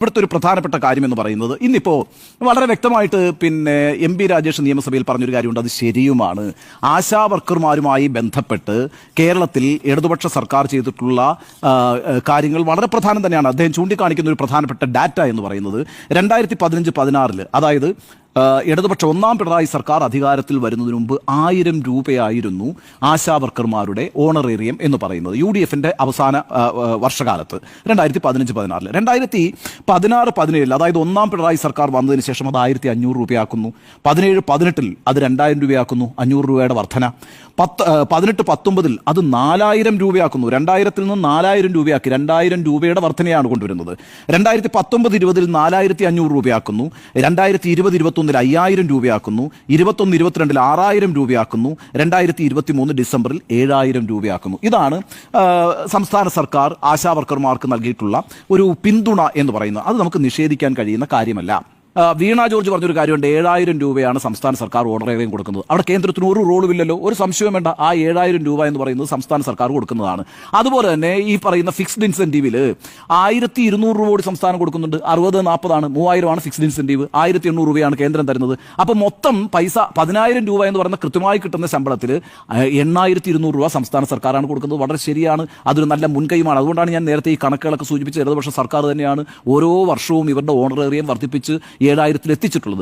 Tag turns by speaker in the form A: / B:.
A: ഇവിടുത്തെ ഒരു പ്രധാനപ്പെട്ട കാര്യം എന്ന് പറയുന്നത് ഇന്നിപ്പോൾ വളരെ വ്യക്തമായിട്ട് പിന്നെ എം പി രാജേഷ് നിയമസഭയിൽ പറഞ്ഞൊരു കാര്യമുണ്ട് അത് ശരിയുമാണ്. ആശാ വർക്കർമാരുമായി ബന്ധപ്പെട്ട് കേരളത്തിൽ ഇടതുപക്ഷ സർക്കാർ ചെയ്തിട്ടുള്ള കാര്യങ്ങൾ വളരെ പ്രധാനം തന്നെയാണ്. അദ്ദേഹം ചൂണ്ടിക്കാണിക്കുന്ന ഒരു പ്രധാനപ്പെട്ട ഡാറ്റ എന്ന് പറയുന്നത് രണ്ടായിരത്തി പതിനഞ്ച് പതിനാറിൽ അതായത് ഇടതുപക്ഷ ഒന്നാം പിണറായി സർക്കാർ അധികാരത്തിൽ വരുന്നതിന് മുമ്പ് ആയിരം രൂപയായിരുന്നു ആശാ വർക്കർമാരുടെ ഓണറേറിയം എന്ന് പറയുന്നത് യു ഡി എഫിന്റെ അവസാന വർഷകാലത്ത് രണ്ടായിരത്തി പതിനഞ്ച് പതിനാറിൽ രണ്ടായിരത്തി പതിനാറ് പതിനേഴിൽ അതായത് ഒന്നാം പിണറായി സർക്കാർ വന്നതിന് ശേഷം അത് ആയിരത്തി അഞ്ഞൂറ് രൂപയാക്കുന്നു. പതിനേഴ് പതിനെട്ടിൽ അത് രണ്ടായിരം രൂപയാക്കുന്നു അഞ്ഞൂറ് രൂപയുടെ വർധന. പത്ത് പതിനെട്ട് പത്തൊമ്പതിൽ അത് നാലായിരം രൂപയാക്കുന്നു. രണ്ടായിരത്തിൽ നിന്ന് നാലായിരം രൂപയാക്കി. രണ്ടായിരം രൂപയുടെ വർധനയാണ് കൊണ്ടുവരുന്നത്. രണ്ടായിരത്തി പത്തൊമ്പത് ഇരുപതിൽ നാലായിരത്തി അഞ്ഞൂറ് രൂപയാക്കുന്നു. രണ്ടായിരത്തി ഇരുപത് ഇരുപത്തൊന്നിൽ അയ്യായിരം രൂപയാക്കുന്നു ഇരുപത്തൊന്ന് ഇരുപത്തിരണ്ടിൽ ആറായിരം രൂപയാക്കുന്നു രണ്ടായിരത്തി ഇരുപത്തി മൂന്ന് ഡിസംബറിൽ ഏഴായിരം രൂപയാക്കുന്നു. ഇതാണ് സംസ്ഥാന സർക്കാർ ആശാവർക്കർമാർക്ക് നൽകിയിട്ടുള്ള ഒരു പിന്തുണ എന്ന് പറയുന്നത്. അത് നമുക്ക് നിഷേധിക്കാൻ കഴിയുന്ന കാര്യമല്ല. വീണ ജോർജ് പറഞ്ഞൊരു കാര്യമുണ്ട്. ഏഴായിരം രൂപയാണ് സംസ്ഥാന സർക്കാർ ഓണറേറിയം കൊടുക്കുന്നത്. അവിടെ കേന്ദ്രത്തിന് ഒരു റോളുമില്ലല്ലോ. ഒരു സംശയവും വേണ്ട. ആ ഏഴായിരം രൂപ എന്ന് പറയുന്നത് സംസ്ഥാന സർക്കാർ കൊടുക്കുന്നതാണ്. അതുപോലെ തന്നെ ഈ പറയുന്ന ഫിക്സ്ഡ് ഇൻസെന്റീവിൽ ആയിരത്തി ഇരുന്നൂറ് രൂപ കൂടി സംസ്ഥാനം കൊടുക്കുന്നുണ്ട്. അറുപത് നാൽപ്പതാണ് മൂവായിരമാണ് ഫിക്സ്ഡ് ഇൻസെന്റീവ് ആയിരത്തി എണ്ണൂറ് രൂപയാണ് കേന്ദ്രം തരുന്നത്. അപ്പോൾ മൊത്തം പൈസ പതിനായിരം രൂപ എന്ന് പറയുന്ന കൃത്യമായി കിട്ടുന്ന ശമ്പളത്തിൽ എണ്ണായിരത്തി ഇരുന്നൂറ് രൂപ സംസ്ഥാന സർക്കാരാണ് കൊടുക്കുന്നത്. വളരെ ശരിയാണ്. അതൊരു നല്ല മുൻകൈമാണ് അതുകൊണ്ടാണ് ഞാൻ നേരത്തെ ഈ കണക്കുകളൊക്കെ സൂചിപ്പിച്ചത്. ഇടതുപക്ഷ സർക്കാർ തന്നെയാണ് ഓരോ വർഷവും ഇവരുടെ ഓണറേറിയം വർദ്ധിപ്പിച്ച് ഏഴായിരത്തിൽ എത്തിച്ചിട്ടുള്ളത്